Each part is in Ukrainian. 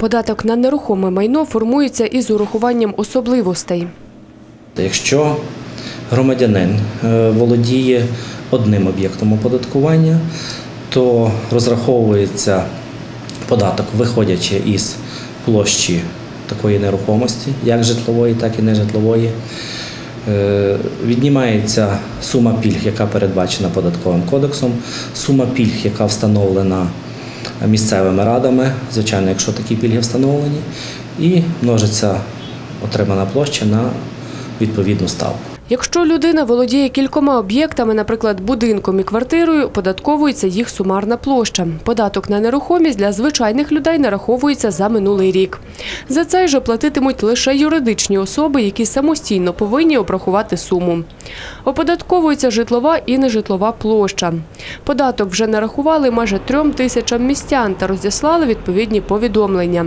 Податок на нерухоме майно формується із урахуванням особливостей. Якщо громадянин е, володіє одним об'єктом оподаткування, то розраховується податок, виходячи із площі такої нерухомості, як житлової, так і нежитлової. Е, Віднімається сума пільг, яка передбачена податковим кодексом, сума пільг, яка встановлена місцевими радами, звичайно, якщо такі пільги встановлені, і множиться отримана площа на відповідну ставку. Якщо людина володіє кількома об'єктами, наприклад, будинком і квартирою, податковується їх сумарна площа. Податок на нерухомість для звичайних людей нараховується за минулий рік. За це ж оплатитимуть лише юридичні особи, які самостійно повинні обрахувати суму. Оподатковується житлова і нежитлова площа. Податок вже нарахували майже трьом тисячам містян та розіслали відповідні повідомлення.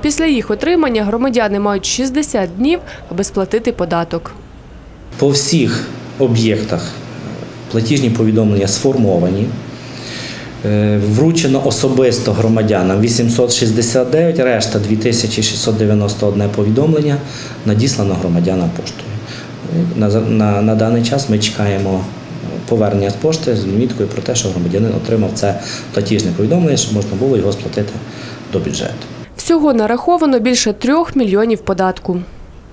Після їх отримання громадяни мають 60 днів, аби сплатити податок. По всіх об'єктах платіжні повідомлення сформовані. Е, Вручено особисто громадянам 869, решта 2691 повідомлення надіслано громадянам поштою. Е, На, на, на даний час ми чекаємо повернення з пошти з відміткою про те, що громадянин отримав це платіжне повідомлення, щоб можна було його сплатити до бюджету. Всього нараховано більше трьох мільйонів податку.